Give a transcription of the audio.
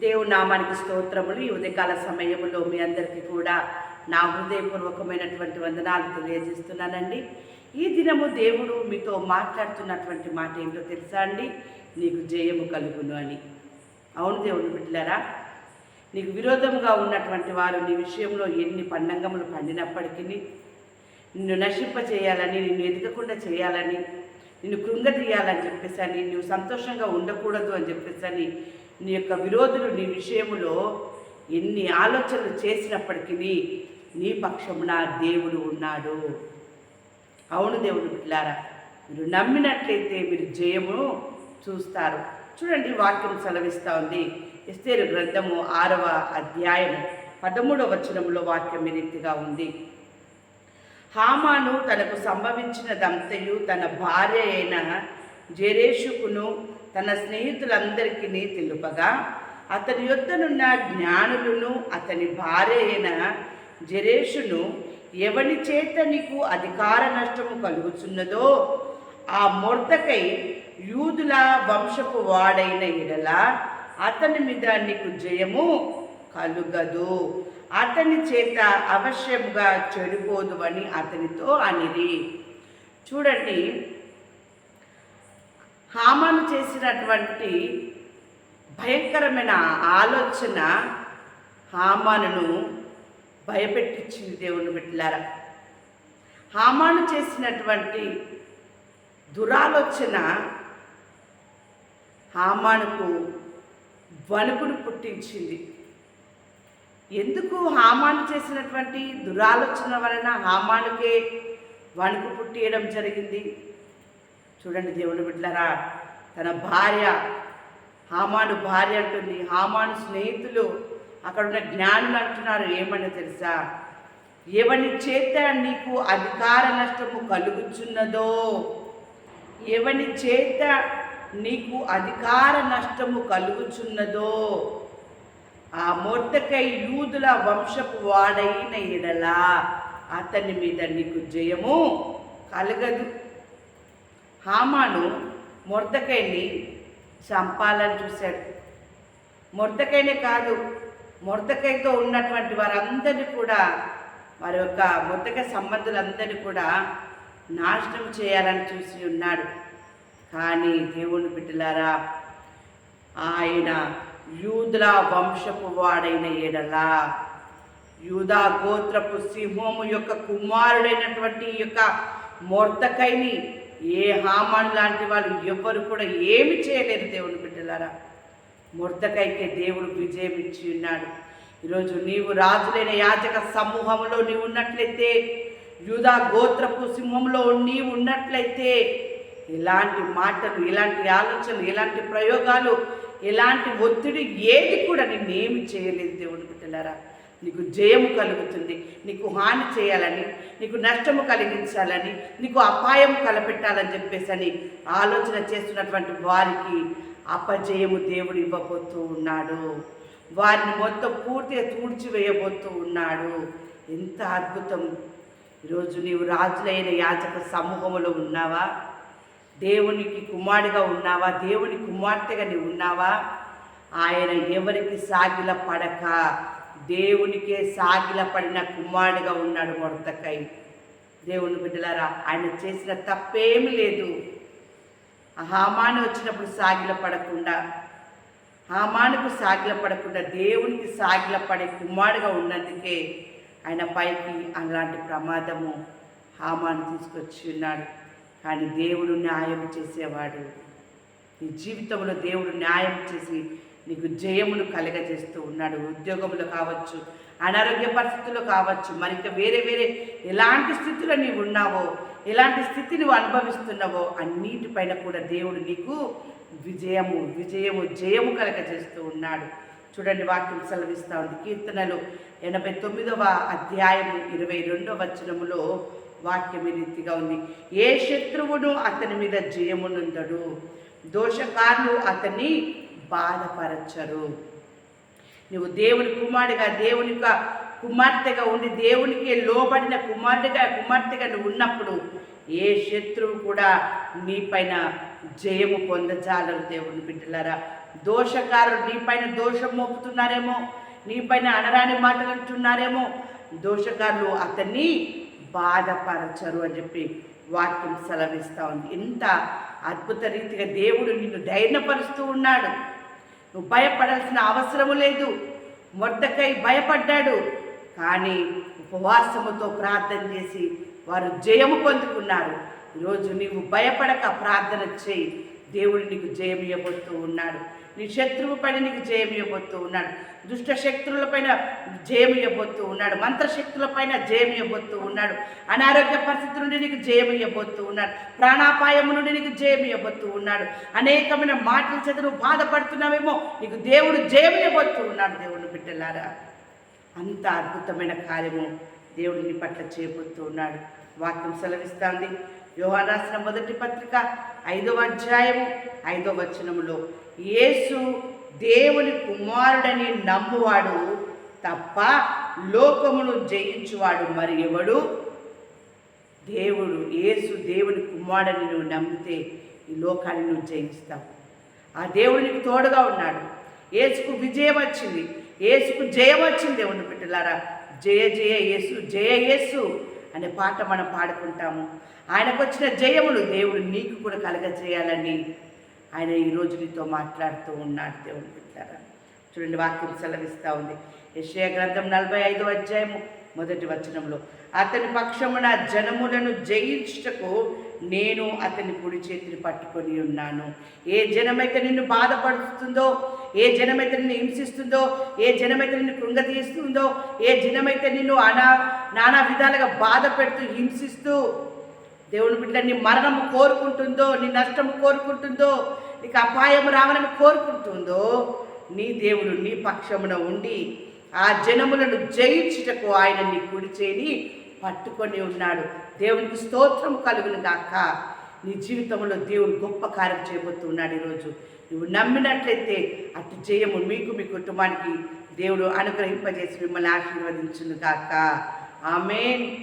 దేవు నామానికి స్తోత్రములు. ఈ ఉదయకాల సమయంలో మీ అందరికీ కూడా నా హృదయపూర్వకమైనటువంటి వందనాలు తెలియజేస్తున్నానండి. ఈ దినము దేవుడు మీతో మాట్లాడుతున్నటువంటి మాట ఏంటో తెలుసా అండి? నీకు జయము కలుగును అని. అవును దేవుడు బిడ్డలారా నీకు విరోధంగా ఉన్నటువంటి వారు నీ విషయంలో ఎన్ని పండంగములు పండినప్పటికీ నిన్ను నశింప చేయాలని నిన్ను ఎదగకుండా చేయాలని నిన్ను కృంగతీయాలని చెప్పేసి అని నువ్వు సంతోషంగా ఉండకూడదు అని చెప్పేసి అని నీ యొక్క విరోధులు నీ విషయంలో ఎన్ని ఆలోచనలు చేసినప్పటికీ నీ పక్షమున దేవుడు ఉన్నాడు. అవును దేవుడు బిడ్డారా మీరు నమ్మినట్లయితే మీరు జయము చూస్తారు. చూడండి వాక్యం సెలవిస్తూ ఉంది. ఎస్తేరు గ్రంథము ఆరవ అధ్యాయం పదమూడవ వచనంలో వాక్యం ఈ రీతిగా ఉంది. హామాను తనకు సంభవించినదంతయు తన భార్య అయిన జెరేషుకును తన స్నేహితులందరికీ తెలుపగా అతని యొద్దనున్న జ్ఞానులను అతని భార్య అయిన జరేషును ఎవని చేత నీకు అధికార నష్టము కలుగుచున్నదో ఆ మొర్దకై యూదుల వంశపు వాడైన ఎడల అతని మీద నీకు జయము కలుగదు. అతని చేత అవశ్యముగా చెడిపోదు అని అతనితో అనిది చూడండి హామాను చేసినటువంటి భయంకరమైన ఆలోచన హామానును భయపెట్టించింది దేవుని బిడ్డలారా. హామాను చేసినటువంటి దురాలోచన హామానుకు వణుకును పుట్టించింది. ఎందుకు హామాను చేసినటువంటి దురాలోచన వలన హామానుకే వణుకు పుట్టియడం జరిగింది? చూడండి దేవుడు బిడ్డలారా తన భార్య హామాను భార్య అంటుంది. హామాను స్నేహితులు అక్కడ ఉన్న జ్ఞానులు అంటున్నారు ఏమని తెలుసా? ఎవని చేత నీకు అధికార నష్టము కలుగుచున్నదో? ఎవని చేత నీకు అధికార నష్టము కలుగుచున్నదో? ఆ మొర్దకై యూదుల వంశపు వాడైన ఎడలా అతని మీద నీకు జయము కలగదు. హామాను మొర్దకైని చంపాలని చూశాడు. మొర్దకైనే కాదు మొర్దకైతో ఉన్నటువంటి వారందరినీ కూడా వారి యొక్క మొర్దక సంబంధులందరినీ కూడా నాశనం చేయాలని చూసి ఉన్నాడు. కానీ దేవుని బిడ్డలారా ఆయన యూదుల వంశపు వాడైన ఎడల యూదా గోత్రపు సింహము యొక్క కుమారుడైనటువంటి యొక్క మొర్తకైని ఏ హామాన్ లాంటి వాళ్ళు ఎవ్వరు కూడా ఏమి చేయలేరు దేవుని బిడ్డలారా. మొర్దకైకే దేవుడు విజయం ఇచ్చి ఉన్నాడు. ఈరోజు నీవు రాజులైన యాజక సమూహంలో నీవు ఉన్నట్లయితే యూదా గోత్రపు సింహంలో నీవు ఉన్నట్లయితే ఇలాంటి మాటలు ఇలాంటి ఆలోచనలు ఇలాంటి ప్రయోగాలు ఇలాంటి ఒత్తిడి ఏది కూడా నిన్నేమి చేయలేదు దేవుని బిడ్డలారా. నీకు జయము కలుగుతుంది నీకు హాని చేయాలని నీకు నష్టము కలిగించాలని నీకు అపాయం కలపెట్టాలని చెప్పేసి అని ఆలోచన చేస్తున్నటువంటి వారికి అపజయము దేవుడు ఇవ్వబోతూ ఉన్నాడు. వారిని మొత్తం పూర్తిగా తూడ్చివేయబోతూ ఉన్నాడు. ఎంత అద్భుతం. ఈరోజు నీవు రాజులైన యాజక సమూహంలో ఉన్నావా? దేవునికి కుమారుడిగా ఉన్నావా? దేవుని కుమార్తెగా నీవు ఉన్నావా? ఆయన ఎవరికి సాగిల పడక? దేవునికే సాగిల పడిన కుమారుడిగా ఉన్నాడు మొడతకై దేవుని బిడ్డలారా ఆయన చేసిన తప్పేమి లేదు. హామాను వచ్చినప్పుడు సాగిల పడకుండా హామానుకు సాగిల పడకుండా దేవునికి సాగిల పడే కుమారుడుగా ఉన్నందుకే ఆయన పైకి అలాంటి ప్రమాదము హామాను తీసుకొచ్చి ఉన్నాడు. కానీ దేవుడు న్యాయం చేసేవాడు. నీ జీవితంలో దేవుడు న్యాయం చేసి నీకు జయమును కలగజేస్తూ ఉన్నాడు. ఉద్యోగంలో కావచ్చు అనారోగ్య పరిస్థితుల్లో కావచ్చు మరి ఇంకా వేరే వేరే ఎలాంటి స్థితిలో నీవు ఉన్నావో ఎలాంటి స్థితి నువ్వు అనుభవిస్తున్నావో అన్నిటిపైన కూడా దేవుడు నీకు విజయము విజయము జయము కలగజేస్తూ ఉన్నాడు. చూడండి వాక్యం సెలవిస్తూ ఉంది. కీర్తనలు ఎనభై తొమ్మిదవ అధ్యాయము ఇరవై రెండవ వచనములో వాక్యం ఈ రీతిగా ఉంది. ఏ శత్రువును అతని మీద జయమునుందడు? దోషకారులు అతన్ని బాధపరచరు. నువ్వు దేవుని కుమారుడిగా దేవుని యొక్క కుమార్తెగా ఉండి దేవునికి లోబడిన కుమారుడిగా కుమార్తెగా నువ్వు ఉన్నప్పుడు ఏ శత్రువు కూడా నీపైన జయము పొందజాలరు దేవుని బిడ్డలారా. దోషకారులు నీపైన దోషం మోపుతున్నారేమో? నీపైన అనరాని మాటలు అంటున్నారేమో? దోషకారులు అతన్ని బాధపరచరు అని చెప్పి వాక్యం సెలవిస్తూ ఉంది. ఇంత అద్భుత రీతిగా దేవుడు నిన్ను ధైర్యపరుస్తూ ఉన్నాడు. నువ్వు భయపడాల్సిన అవసరము లేదు. మొద్దకై భయపడ్డాడు. కానీ ఉపవాసముతో ప్రార్థన చేసి వారు జయము పొందుకున్నారు. ఈరోజు నీవు భయపడక ప్రార్థన చేయి. దేవుడు నీకు జయం ఇవ్వబోతూ ఉన్నాడు. నీ శత్రువు పైన నీకు జయం ఇవ్వబోతూ ఉన్నాడు. దుష్ట శక్తుల పైన జయం ఇవ్వబోతూ ఉన్నాడు. మంత్రశక్తుల పైన జయం ఇవ్వబోతూ ఉన్నాడు. అనారోగ్య పరిస్థితి నుండి నీకు జయం ఇవ్వబోతూ ఉన్నాడు. ప్రాణాపాయము నుండి నీకు జయం ఇవ్వబోతూ ఉన్నాడు. అనేకమైన మాటల చేత నువ్వు బాధపడుతున్నావేమో నీకు దేవుడు జయం ఇవ్వబోతూ ఉన్నాడు దేవుడు బిడ్డలారా. అంత అద్భుతమైన కార్యము దేవుడిని పట్ల చేయబోతూ ఉన్నాడు. వాక్యం సెలవిస్తాంది. యోహానాసిన మొదటి పత్రిక ఐదవ అధ్యాయము ఐదవ వచనములో యేసు దేవుని కుమారుడని నమ్మువాడు తప్ప లోకమును జయించువాడు మరి ఎవడు? దేవుడు యేసు దేవుని కుమారుడని నువ్వు నమ్మితే ఈ లోకాన్ని నువ్వు జయిస్తావు ఆ దేవుడు నీకు తోడుగా ఉన్నాడు. యేసుకు విజయం వచ్చింది. ఏసుకు జయం వచ్చింది దేవుని బిడ్డలారా. జయ జయ యేసు జయ యేసు. అనే పాట మనం పాడుకుంటాము. ఆయనకు వచ్చిన జయములు దేవుడు నీకు కూడా కలగజేయాలని ఆయన ఈరోజు నీతో మాట్లాడుతూ ఉన్నాడు దేవుని పెట్టారా చూడండి వాక్యం సెలవిస్తూ ఉంది. యెషయా గ్రంథం నలభై ఐదు అధ్యాయము మొదటి వచనంలో అతని పక్షమున జనములను జయించుటకు నేను అతని కుడి చేతిని పట్టుకొని ఉన్నాను. ఏ జనమైతే నిన్ను బాధపడుతుందో ఏ జనమైతే నిన్ను హింసిస్తుందో ఏ జనమైతే నిన్ను కృంగతీస్తుందో ఏ జనమైతే నిన్ను అనా నానా విధాలుగా బాధ పెడుతూ హింసిస్తూ దేవుని బిడ్డ నీ మరణము కోరుకుంటుందో నీ నష్టము కోరుకుంటుందో నీకు అపాయం రావాలని కోరుకుంటుందో నీ దేవుడు నీ పక్షమున ఉండి ఆ జనములను జయించుటకు ఆయన నీ కుడి చేని పట్టుకొని ఉన్నాడు. దేవునికి స్తోత్రం కలుగును గాక. నీ జీవితంలో దేవుడు గొప్ప కార్యం చేయబోతున్నాడు ఈరోజు. నువ్వు నమ్మినట్లయితే అటు చేయము. మీకు మీ కుటుంబానికి దేవుడు అనుగ్రహింపజేసి మిమ్మల్ని ఆశీర్వదించును గాక. ఆమె